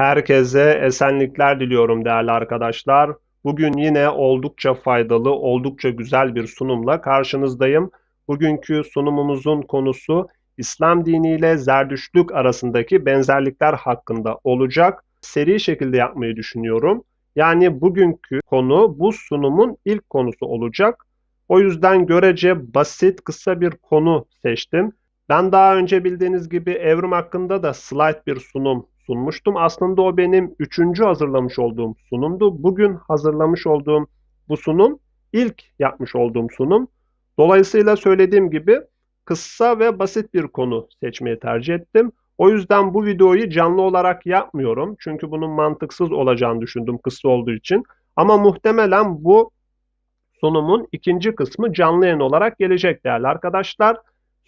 Herkese esenlikler diliyorum değerli arkadaşlar. Bugün yine oldukça faydalı, oldukça güzel bir sunumla karşınızdayım. Bugünkü sunumumuzun konusu İslam dini ile Zerdüştlük arasındaki benzerlikler hakkında olacak. Seri şekilde yapmayı düşünüyorum. Yani bugünkü konu bu sunumun ilk konusu olacak. O yüzden görece basit, kısa bir konu seçtim. Ben daha önce bildiğiniz gibi evrim hakkında da slide bir sunum sunmuştum. Aslında o benim üçüncü hazırlamış olduğum sunumdu. Bugün hazırlamış olduğum bu sunum ilk yapmış olduğum sunum. Dolayısıyla söylediğim gibi kısa ve basit bir konu seçmeyi tercih ettim. O yüzden bu videoyu canlı olarak yapmıyorum. Çünkü bunun mantıksız olacağını düşündüm kısa olduğu için. Ama muhtemelen bu sunumun ikinci kısmı canlı yayın olarak gelecek değerli arkadaşlar.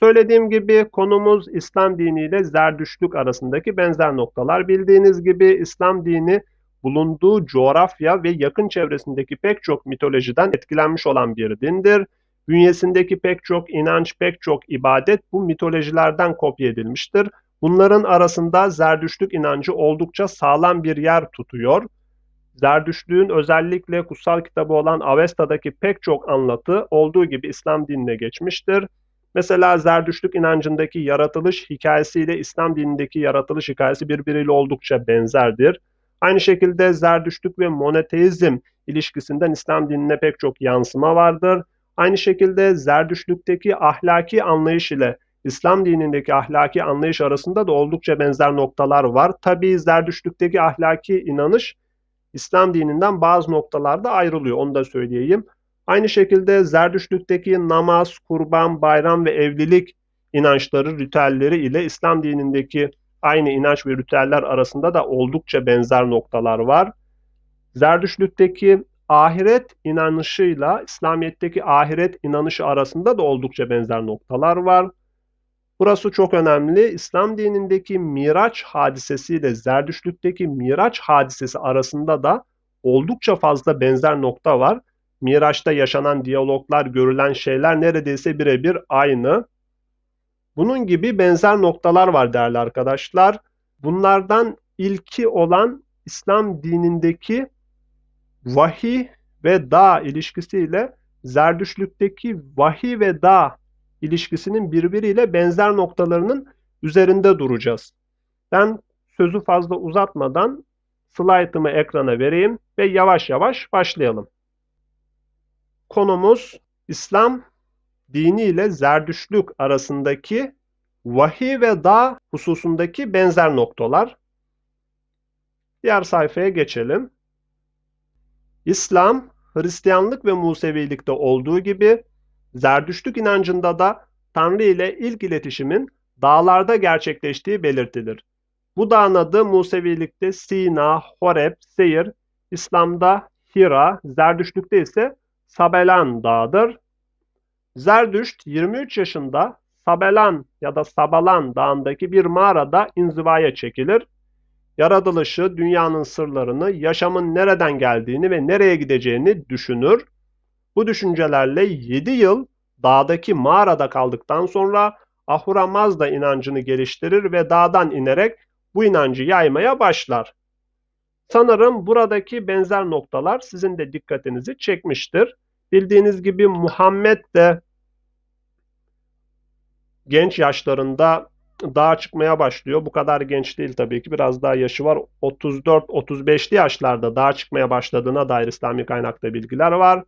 Söylediğim gibi konumuz İslam dini ile Zerdüştlük arasındaki benzer noktalar. Bildiğiniz gibi İslam dini bulunduğu coğrafya ve yakın çevresindeki pek çok mitolojiden etkilenmiş olan bir dindir. Bünyesindeki pek çok inanç, pek çok ibadet bu mitolojilerden kopya edilmiştir. Bunların arasında Zerdüştlük inancı oldukça sağlam bir yer tutuyor. Zerdüştlüğün özellikle kutsal kitabı olan Avesta'daki pek çok anlatı olduğu gibi İslam dinine geçmiştir. Mesela Zerdüştlük inancındaki yaratılış hikayesiyle İslam dinindeki yaratılış hikayesi birbiriyle oldukça benzerdir. Aynı şekilde Zerdüştlük ve monoteizm ilişkisinden İslam dinine pek çok yansıma vardır. Aynı şekilde Zerdüştlükteki ahlaki anlayış ile İslam dinindeki ahlaki anlayış arasında da oldukça benzer noktalar var. Tabi Zerdüştlükteki ahlaki inanış İslam dininden bazı noktalarda ayrılıyor onu da söyleyeyim. Aynı şekilde Zerdüştlükteki namaz, kurban, bayram ve evlilik inançları, ritüelleri ile İslam dinindeki aynı inanç ve ritüeller arasında da oldukça benzer noktalar var. Zerdüştlükteki ahiret inanışıyla İslamiyet'teki ahiret inanışı arasında da oldukça benzer noktalar var. Burası çok önemli. İslam dinindeki Miraç hadisesiyle Zerdüştlükteki Miraç hadisesi arasında da oldukça fazla benzer nokta var. Miraç'ta yaşanan diyaloglar, görülen şeyler neredeyse birebir aynı. Bunun gibi benzer noktalar var değerli arkadaşlar. Bunlardan ilki olan İslam dinindeki vahiy ve dağ ilişkisiyle Zerdüştlükteki vahiy ve dağ ilişkisinin birbiriyle benzer noktalarının üzerinde duracağız. Ben sözü fazla uzatmadan slaytımı ekrana vereyim ve yavaş yavaş başlayalım. Konumuz İslam dini ile Zerdüştlük arasındaki vahiy ve dağ hususundaki benzer noktalar. Diğer sayfaya geçelim. İslam, Hristiyanlık ve Musevilikte olduğu gibi Zerdüştlük inancında da Tanrı ile ilk iletişimin dağlarda gerçekleştiği belirtilir. Bu dağın adı Musevilikte Sina, Horeb, Seyir, İslam'da Hira, Zerdüştlükte ise Sabelan Dağı'dır. Zerdüşt 23 yaşında Sabelan ya da Sabalan Dağı'ndaki bir mağarada inzivaya çekilir. Yaratılışı, dünyanın sırlarını, yaşamın nereden geldiğini ve nereye gideceğini düşünür. Bu düşüncelerle 7 yıl dağdaki mağarada kaldıktan sonra Ahura Mazda inancını geliştirir ve dağdan inerek bu inancı yaymaya başlar. Sanırım buradaki benzer noktalar sizin de dikkatinizi çekmiştir. Bildiğiniz gibi Muhammed de genç yaşlarında dağa çıkmaya başlıyor. Bu kadar genç değil tabii ki. Biraz daha yaşı var. 34-35'li yaşlarda dağa çıkmaya başladığına dair İslami kaynakta bilgiler var.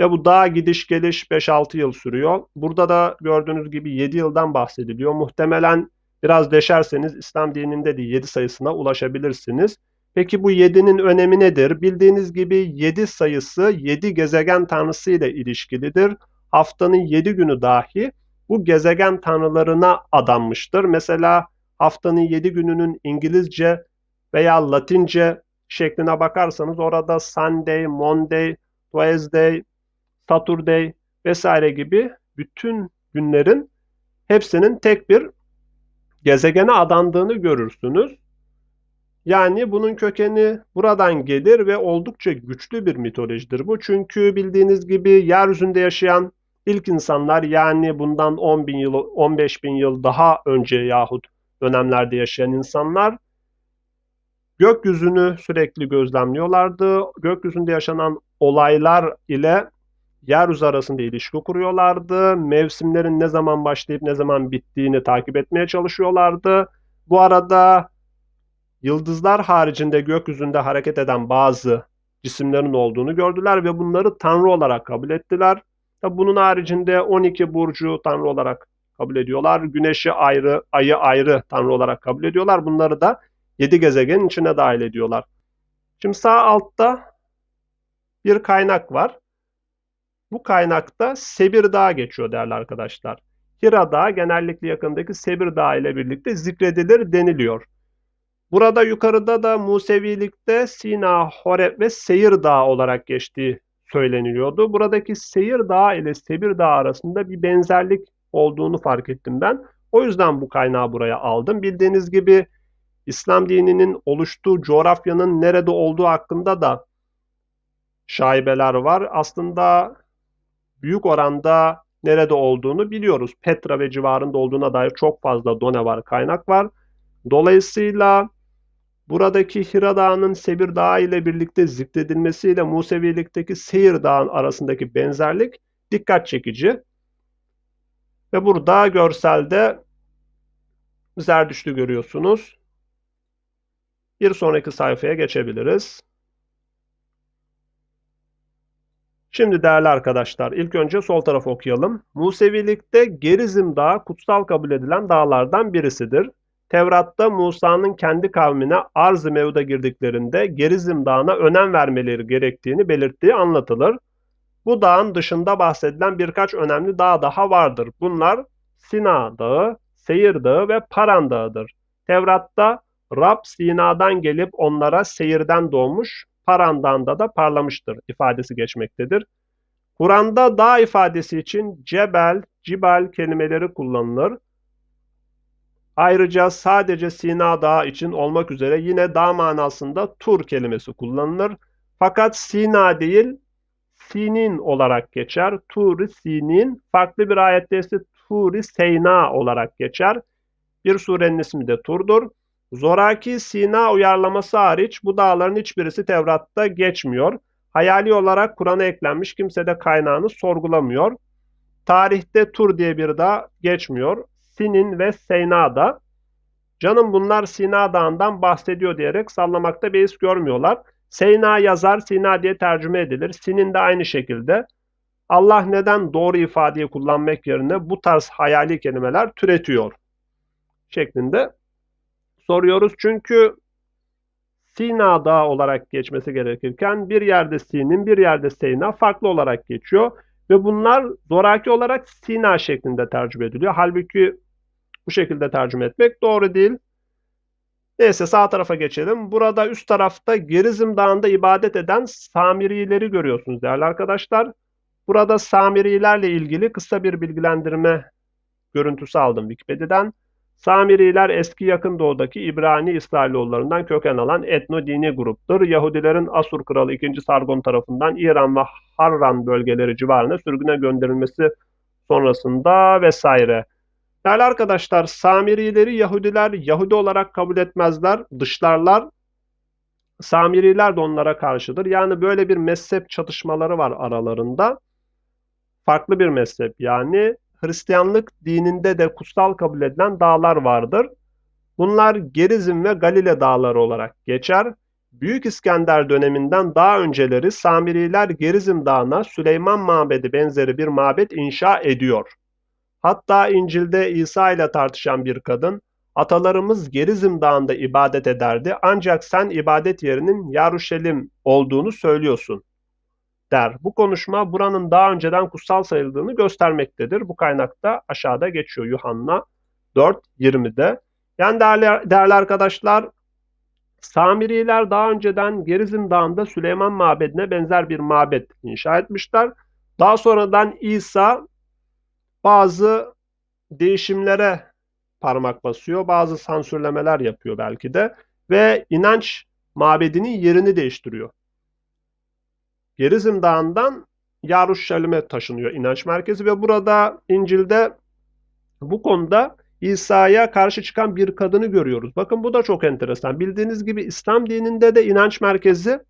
Ve bu dağa gidiş geliş 5-6 yıl sürüyor. Burada da gördüğünüz gibi 7 yıldan bahsediliyor. Muhtemelen biraz deşerseniz İslam dininde de 7 sayısına ulaşabilirsiniz. Peki bu 7'nin önemi nedir? Bildiğiniz gibi 7 sayısı 7 gezegen tanrısı ile ilişkilidir. Haftanın 7 günü dahi bu gezegen tanrılarına adanmıştır. Mesela haftanın 7 gününün İngilizce veya Latince şekline bakarsanız orada Sunday, Monday, Wednesday, Saturday vesaire gibi bütün günlerin hepsinin tek bir gezegene adandığını görürsünüz. Yani bunun kökeni buradan gelir ve oldukça güçlü bir mitolojidir bu. Çünkü bildiğiniz gibi yeryüzünde yaşayan ilk insanlar yani bundan 10 bin yıl, 15 bin yıl daha önce yahut dönemlerde yaşayan insanlar gökyüzünü sürekli gözlemliyorlardı. Gökyüzünde yaşanan olaylar ile yeryüzü arasında ilişki kuruyorlardı. Mevsimlerin ne zaman başlayıp ne zaman bittiğini takip etmeye çalışıyorlardı. Bu arada yıldızlar haricinde gökyüzünde hareket eden bazı cisimlerin olduğunu gördüler ve bunları tanrı olarak kabul ettiler. Bunun haricinde 12 burcu tanrı olarak kabul ediyorlar. Güneşi ayrı, ayı ayrı tanrı olarak kabul ediyorlar. Bunları da 7 gezegenin içine dahil ediyorlar. Şimdi sağ altta bir kaynak var. Bu kaynakta Sebir Dağı geçiyor değerli arkadaşlar. Hira Dağı genellikle yakındaki Sebir Dağı ile birlikte zikredilir deniliyor. Burada yukarıda da Musevilikte Sina, Horeb ve Seyir Dağı olarak geçtiği söyleniliyordu. Buradaki Seyir Dağı ile Sebir Dağı arasında bir benzerlik olduğunu fark ettim ben. O yüzden bu kaynağı buraya aldım. Bildiğiniz gibi İslam dininin oluştuğu coğrafyanın nerede olduğu hakkında da şaibeler var. Aslında büyük oranda nerede olduğunu biliyoruz. Petra ve civarında olduğuna dair çok fazla done var, kaynak var. Dolayısıyla buradaki Hira Dağı'nın Sebir Dağı ile birlikte zikredilmesiyle Musevilikteki Seyir Dağı arasındaki benzerlik dikkat çekici. Ve burada görselde Zerdüşt'ü görüyorsunuz. Bir sonraki sayfaya geçebiliriz. Şimdi değerli arkadaşlar ilk önce sol tarafı okuyalım. Musevilikte Gerizim Dağı kutsal kabul edilen dağlardan birisidir. Tevrat'ta Musa'nın kendi kavmine arz-ı mevda girdiklerinde Gerizim Dağı'na önem vermeleri gerektiğini belirttiği anlatılır. Bu dağın dışında bahsedilen birkaç önemli dağ daha vardır. Bunlar Sina Dağı, Seyir Dağı ve Paran Dağı'dır. Tevrat'ta Rab Sina'dan gelip onlara seyirden doğmuş, Paran'dan da da parlamıştır ifadesi geçmektedir. Kur'an'da dağ ifadesi için cebel, cibal kelimeleri kullanılır. Ayrıca sadece Sina Dağı için olmak üzere yine dağ manasında Tur kelimesi kullanılır. Fakat Sina değil Sinin olarak geçer. Turi Sinin farklı bir ayette ise Turi Seyna olarak geçer. Bir surenin ismi de Tur'dur. Zoraki Sina uyarlaması hariç bu dağların hiçbirisi Tevrat'ta geçmiyor. Hayali olarak Kur'an'a eklenmiş kimse de kaynağını sorgulamıyor. Tarihte Tur diye bir dağ geçmiyor. Sinin ve Seyna da. Canım bunlar Sina Dağı'ndan bahsediyor diyerek sallamakta beis görmüyorlar. Seyna yazar, Sina diye tercüme edilir. Sinin de aynı şekilde. Allah neden doğru ifadeyi kullanmak yerine bu tarz hayali kelimeler türetiyor şeklinde soruyoruz. Çünkü Sina Dağı olarak geçmesi gerekirken bir yerde Sin'in bir yerde Seyna farklı olarak geçiyor. Ve bunlar zoraki olarak Sina şeklinde tercüme ediliyor. Halbuki bu şekilde tercüme etmek doğru değil. Neyse sağ tarafa geçelim. Burada üst tarafta Gerizim Dağı'nda ibadet eden Samirileri görüyorsunuz değerli arkadaşlar. Burada Samirilerle ilgili kısa bir bilgilendirme görüntüsü aldım Wikipedia'dan. Samiriler eski yakın doğudaki İbrani İsrailoğullarından köken alan etno-dini gruptur. Yahudilerin Asur kralı 2. Sargon tarafından İran ve Harran bölgeleri civarına sürgüne gönderilmesi sonrasında vesaire. Değerli arkadaşlar Samirileri Yahudiler Yahudi olarak kabul etmezler, dışlarlar. Samiriler de onlara karşıdır. Yani böyle bir mezhep çatışmaları var aralarında. Farklı bir mezhep yani Hristiyanlık dininde de kutsal kabul edilen dağlar vardır. Bunlar Gerizim ve Galile dağları olarak geçer. Büyük İskender döneminden daha önceleri Samiriler Gerizim Dağı'na Süleyman Mabedi benzeri bir mabet inşa ediyor. Hatta İncil'de İsa ile tartışan bir kadın, atalarımız Gerizim Dağı'nda ibadet ederdi ancak sen ibadet yerinin Yaruşelim olduğunu söylüyorsun der. Bu konuşma buranın daha önceden kutsal sayıldığını göstermektedir. Bu kaynakta aşağıda geçiyor Yuhanna 4.20'de. Yani değerli, değerli arkadaşlar Samiriler daha önceden Gerizim Dağı'nda Süleyman Mabedi'ne benzer bir mabet inşa etmişler. Daha sonradan İsa bazı değişimlere parmak basıyor. Bazı sansürlemeler yapıyor belki de. Ve inanç mabedinin yerini değiştiriyor. Gerizim Dağı'ndan Yaruşalim'e taşınıyor inanç merkezi ve burada İncil'de bu konuda İsa'ya karşı çıkan bir kadını görüyoruz. Bakın bu da çok enteresan. Bildiğiniz gibi İslam dininde de inanç merkezi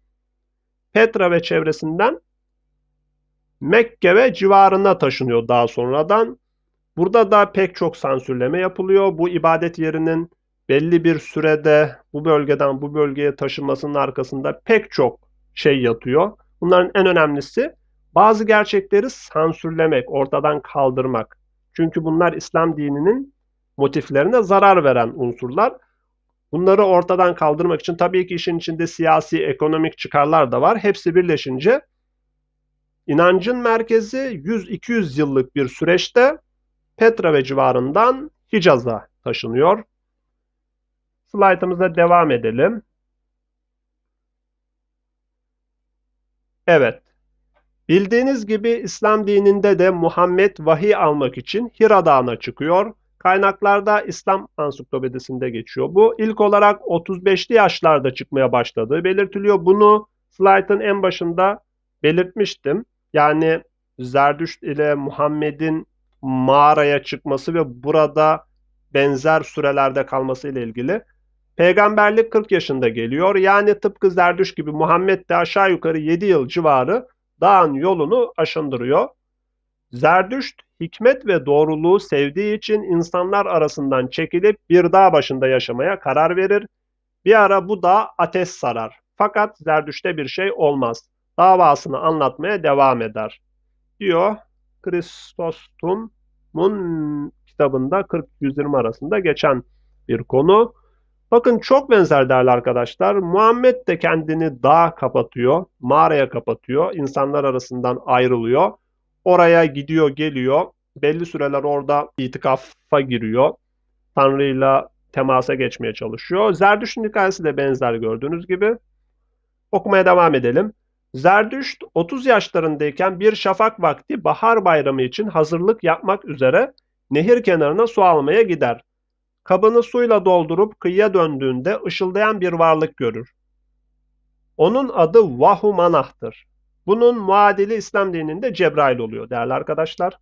Petra ve çevresinden Mekke ve civarına taşınıyor daha sonradan. Burada da pek çok sansürleme yapılıyor. Bu ibadet yerinin belli bir sürede bu bölgeden bu bölgeye taşınmasının arkasında pek çok şey yatıyor. Bunların en önemlisi bazı gerçekleri sansürlemek, ortadan kaldırmak. Çünkü bunlar İslam dininin motiflerine zarar veren unsurlar. Bunları ortadan kaldırmak için tabii ki işin içinde siyasi, ekonomik çıkarlar da var. Hepsi birleşince inancın merkezi 100-200 yıllık bir süreçte Petra ve civarından Hicaz'a taşınıyor. Slaytımıza devam edelim. Evet. Bildiğiniz gibi İslam dininde de Muhammed vahiy almak için Hira Dağı'na çıkıyor. Kaynaklarda İslam ansiklopedisinde geçiyor. Bu ilk olarak 35'li yaşlarda çıkmaya başladığı belirtiliyor. Bunu slaytın en başında belirtmiştim. Yani Zerdüşt ile Muhammed'in mağaraya çıkması ve burada benzer sürelerde kalması ile ilgili. Peygamberlik 40 yaşında geliyor. Yani tıpkı Zerdüş gibi Muhammed de aşağı yukarı 7 yıl civarı dağın yolunu aşındırıyor. Zerdüşt hikmet ve doğruluğu sevdiği için insanlar arasından çekilip bir dağ başında yaşamaya karar verir. Bir ara bu dağ ateş sarar. Fakat Zerdüşt'te bir şey olmaz. Davasını anlatmaya devam eder. Diyor Kristostum'un kitabında 40-120 arasında geçen bir konu. Bakın çok benzer değerli arkadaşlar. Muhammed de kendini dağa kapatıyor, mağaraya kapatıyor, insanlar arasından ayrılıyor. Oraya gidiyor, geliyor. Belli süreler orada itikafa giriyor. Tanrı'yla temasa geçmeye çalışıyor. Zerdüşt'ün hikayesi de benzer gördüğünüz gibi. Okumaya devam edelim. Zerdüşt 30 yaşlarındayken bir şafak vakti bahar bayramı için hazırlık yapmak üzere nehir kenarına su almaya gider. Kabını suyla doldurup kıyıya döndüğünde ışıldayan bir varlık görür. Onun adı Vahumanah'tır. Bunun muadili İslam dininde Cebrail oluyor değerli arkadaşlar.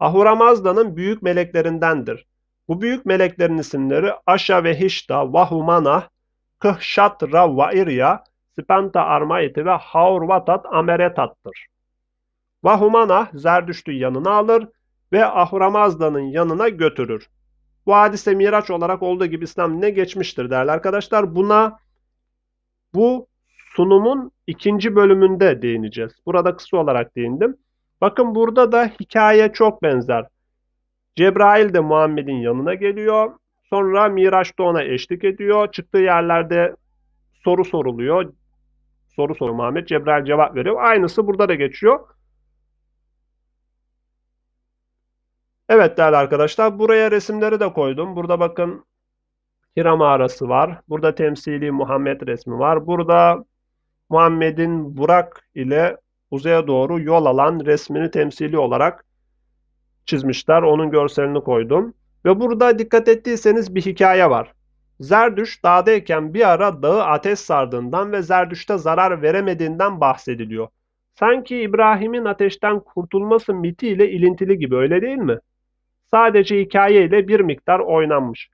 Ahura büyük meleklerindendir. Bu büyük meleklerin isimleri Aşa ve Hişta, Vahumanah, Kıhşatra, Vairya, Spenta Armaiti ve Haurvatat Ameretat'tır. Vahumanah Zerdüşt'ü yanına alır ve Ahura yanına götürür. Bu hadise Miraç olarak olduğu gibi İslam ne geçmiştir değerli arkadaşlar. Buna bu sunumun ikinci bölümünde değineceğiz. Burada kısa olarak değindim. Bakın burada da hikaye çok benzer. Cebrail de Muhammed'in yanına geliyor. Sonra Miraç'ta ona eşlik ediyor. Çıktığı yerlerde soru soruluyor. Soru soruyor Muhammed. Cebrail cevap veriyor. Aynısı burada da geçiyor. Evet değerli arkadaşlar buraya resimleri de koydum. Burada bakın Hira mağarası var. Burada temsili Muhammed resmi var. Burada Muhammed'in Burak ile uzaya doğru yol alan resmini temsili olarak çizmişler. Onun görselini koydum. Ve burada dikkat ettiyseniz bir hikaye var. Zerdüş dağdayken bir ara dağı ateş sardığından ve Zerdüş'te zarar veremediğinden bahsediliyor. Sanki İbrahim'in ateşten kurtulması mitiyle ilintili gibi öyle değil mi? Sadece hikayeyle bir miktar oynanmış.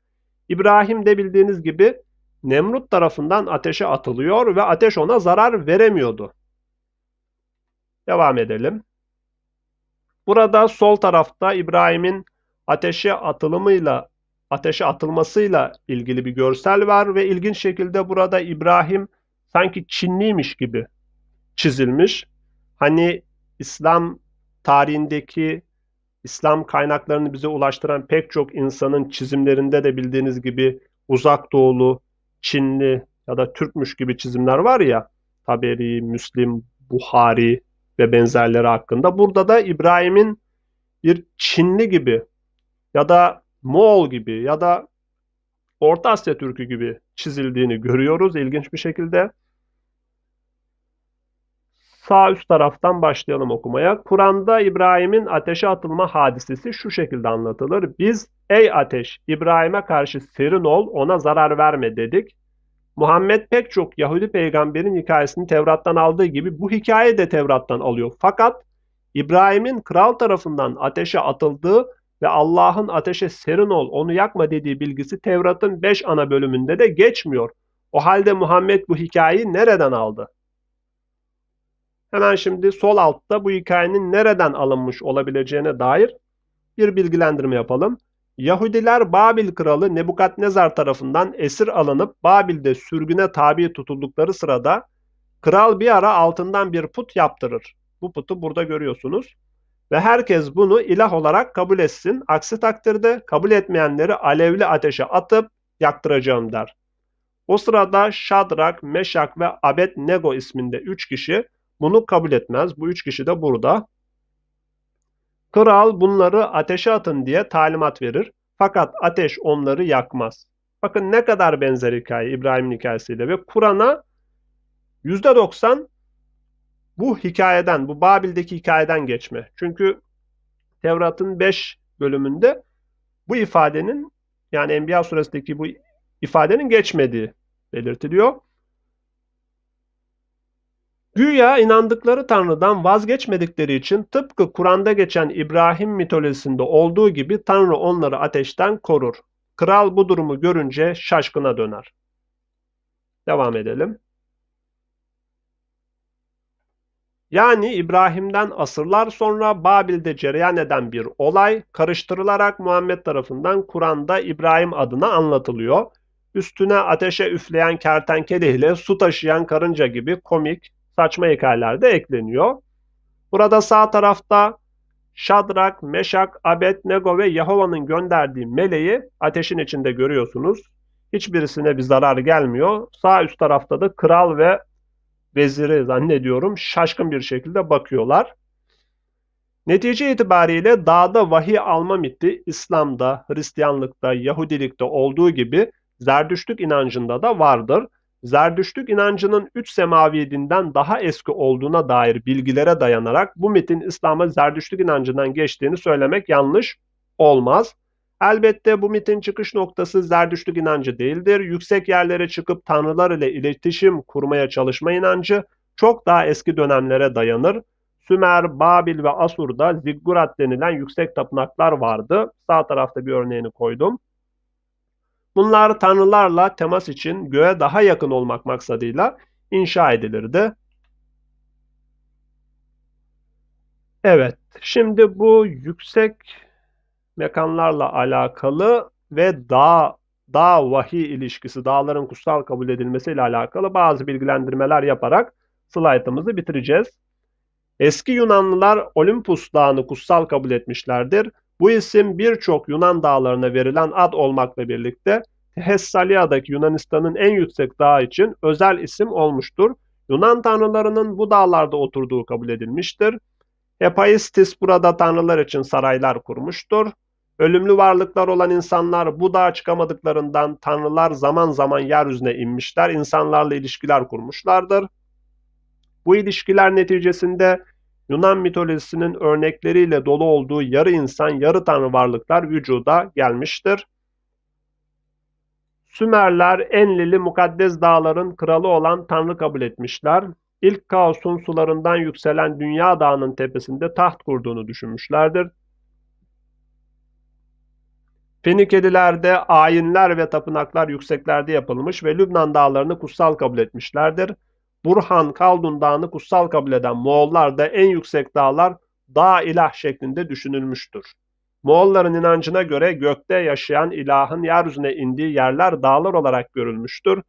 İbrahim de bildiğiniz gibi Nemrut tarafından ateşe atılıyor ve ateş ona zarar veremiyordu. Devam edelim. Burada sol tarafta İbrahim'in ateşe atılımıyla ateşe atılmasıyla ilgili bir görsel var ve ilginç şekilde burada İbrahim sanki Çinliymiş gibi çizilmiş. Hani İslam tarihindeki İslam kaynaklarını bize ulaştıran pek çok insanın çizimlerinde de bildiğiniz gibi uzak doğulu, Çinli ya da Türkmüş gibi çizimler var ya Taberi, Müslim, Buhari ve benzerleri hakkında. Burada da İbrahim'in bir Çinli gibi ya da Moğol gibi ya da Orta Asya Türkü gibi çizildiğini görüyoruz ilginç bir şekilde. Sağ üst taraftan başlayalım okumaya. Kur'an'da İbrahim'in ateşe atılma hadisesi şu şekilde anlatılır. Biz ey ateş İbrahim'e karşı serin ol ona zarar verme dedik. Muhammed pek çok Yahudi peygamberin hikayesini Tevrat'tan aldığı gibi bu hikaye de Tevrat'tan alıyor. Fakat İbrahim'in kral tarafından ateşe atıldığı ve Allah'ın ateşe serin ol onu yakma dediği bilgisi Tevrat'ın 5 ana bölümünde de geçmiyor. O halde Muhammed bu hikayeyi nereden aldı? Hemen şimdi sol altta bu hikayenin nereden alınmış olabileceğine dair bir bilgilendirme yapalım. Yahudiler Babil kralı Nebukadnezar tarafından esir alınıp Babil'de sürgüne tabi tutuldukları sırada kral bir ara altından bir put yaptırır. Bu putu burada görüyorsunuz. Ve herkes bunu ilah olarak kabul etsin. Aksi takdirde kabul etmeyenleri alevli ateşe atıp yaktıracağım der. O sırada Şadrak, Meşak ve Abednego isminde üç kişi bunu kabul etmez. Bu üç kişi de burada. Kral bunları ateşe atın diye talimat verir. Fakat ateş onları yakmaz. Bakın ne kadar benzer hikaye İbrahim'in hikayesiyle ve Kur'an'a %90 bu hikayeden, bu Babil'deki hikayeden geçme. Çünkü Tevrat'ın 5 bölümünde bu ifadenin yani Enbiya suresindeki bu ifadenin geçmediği belirtiliyor. Güya inandıkları Tanrı'dan vazgeçmedikleri için tıpkı Kur'an'da geçen İbrahim mitolojisinde olduğu gibi Tanrı onları ateşten korur. Kral bu durumu görünce şaşkına döner. Devam edelim. Yani İbrahim'den asırlar sonra Babil'de cereyan eden bir olay karıştırılarak Muhammed tarafından Kur'an'da İbrahim adına anlatılıyor. Üstüne ateşe üfleyen kertenkele ile su taşıyan karınca gibi komik, saçma hikayeler de ekleniyor. Burada sağ tarafta Şadrak, Meşak, Abednego ve Yahova'nın gönderdiği meleği ateşin içinde görüyorsunuz. Hiçbirisine bir zarar gelmiyor. Sağ üst tarafta da kral ve veziri zannediyorum şaşkın bir şekilde bakıyorlar. Netice itibariyle dağda vahiy alma miti İslam'da, Hristiyanlıkta, Yahudilikte olduğu gibi Zerdüştlük inancında da vardır. Zerdüştlük inancının üç semavi daha eski olduğuna dair bilgilere dayanarak bu mitin İslam'a Zerdüştlük inancından geçtiğini söylemek yanlış olmaz. Elbette bu mitin çıkış noktası Zerdüştlük inancı değildir. Yüksek yerlere çıkıp tanrılar ile iletişim kurmaya çalışma inancı çok daha eski dönemlere dayanır. Sümer, Babil ve Asur'da Ziggurat denilen yüksek tapınaklar vardı. Sağ tarafta bir örneğini koydum. Bunlar tanrılarla temas için göğe daha yakın olmak maksadıyla inşa edilirdi. Evet, şimdi bu yüksek mekanlarla alakalı ve dağ dağ vahiy ilişkisi, dağların kutsal kabul edilmesiyle alakalı bazı bilgilendirmeler yaparak slaytımızı bitireceğiz. Eski Yunanlılar Olympus Dağı'nı kutsal kabul etmişlerdir. Bu isim birçok Yunan dağlarına verilen ad olmakla birlikte Thessalia'daki Yunanistan'ın en yüksek dağı için özel isim olmuştur. Yunan tanrılarının bu dağlarda oturduğu kabul edilmiştir. Hephaistis burada tanrılar için saraylar kurmuştur. Ölümlü varlıklar olan insanlar bu dağa çıkamadıklarından tanrılar zaman zaman yeryüzüne inmişler, insanlarla ilişkiler kurmuşlardır. Bu ilişkiler neticesinde Yunan mitolojisinin örnekleriyle dolu olduğu yarı insan, yarı tanrı varlıklar vücuda gelmiştir. Sümerler Enlili mukaddes dağların kralı olan tanrı kabul etmişler. İlk kaosun sularından yükselen Dünya Dağı'nın tepesinde taht kurduğunu düşünmüşlerdir. Fenikelilerde ayinler ve tapınaklar yükseklerde yapılmış ve Lübnan dağlarını kutsal kabul etmişlerdir. Burhan Kaldun Dağı'nı kutsal kabul eden Moğollar da en yüksek dağlar dağ ilah şeklinde düşünülmüştür. Moğolların inancına göre gökte yaşayan ilahın yeryüzüne indiği yerler dağlar olarak görülmüştür.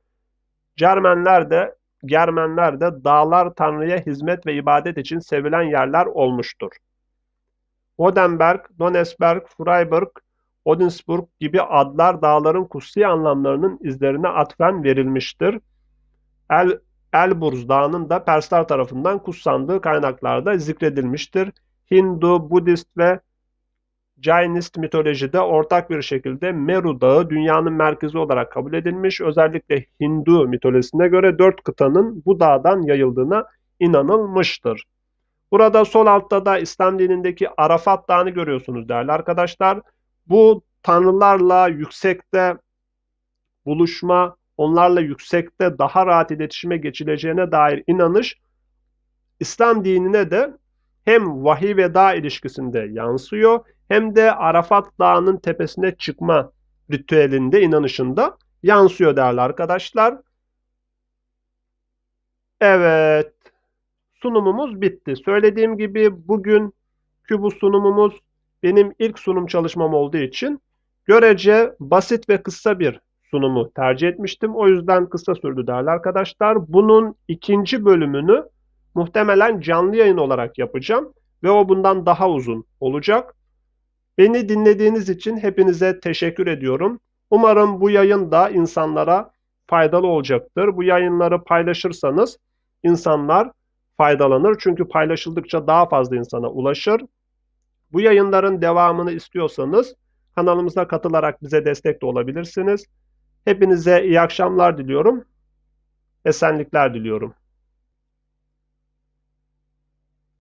Cermenler de Germenler de dağlar Tanrı'ya hizmet ve ibadet için sevilen yerler olmuştur. Odenberg, Donesberg, Freiburg, Odinsburg gibi adlar dağların kutsi anlamlarının izlerine atfen verilmiştir. El, Elburz Dağı'nın da Persler tarafından kutsandığı kaynaklarda zikredilmiştir. Hindu, Budist ve Jainist mitolojide ortak bir şekilde Meru Dağı dünyanın merkezi olarak kabul edilmiş. Özellikle Hindu mitolojisine göre dört kıtanın bu dağdan yayıldığına inanılmıştır. Burada sol altta da İslam dinindeki Arafat Dağı'nı görüyorsunuz değerli arkadaşlar. Bu tanrılarla yüksekte buluşma, onlarla yüksekte daha rahat iletişime geçileceğine dair inanış İslam dinine de hem vahiy veda ilişkisinde yansıyor hem de Arafat Dağı'nın tepesine çıkma ritüelinde, inanışında yansıyor değerli arkadaşlar. Evet, sunumumuz bitti. Söylediğim gibi bugünkü bu sunumumuz benim ilk sunum çalışmam olduğu için görece basit ve kısa bir sunumu tercih etmiştim. O yüzden kısa sürdü değerli arkadaşlar. Bunun ikinci bölümünü muhtemelen canlı yayın olarak yapacağım ve o bundan daha uzun olacak. Beni dinlediğiniz için hepinize teşekkür ediyorum. Umarım bu yayın da insanlara faydalı olacaktır. Bu yayınları paylaşırsanız insanlar faydalanır. Çünkü paylaşıldıkça daha fazla insana ulaşır. Bu yayınların devamını istiyorsanız kanalımıza katılarak bize destek de olabilirsiniz. Hepinize iyi akşamlar diliyorum. Esenlikler diliyorum.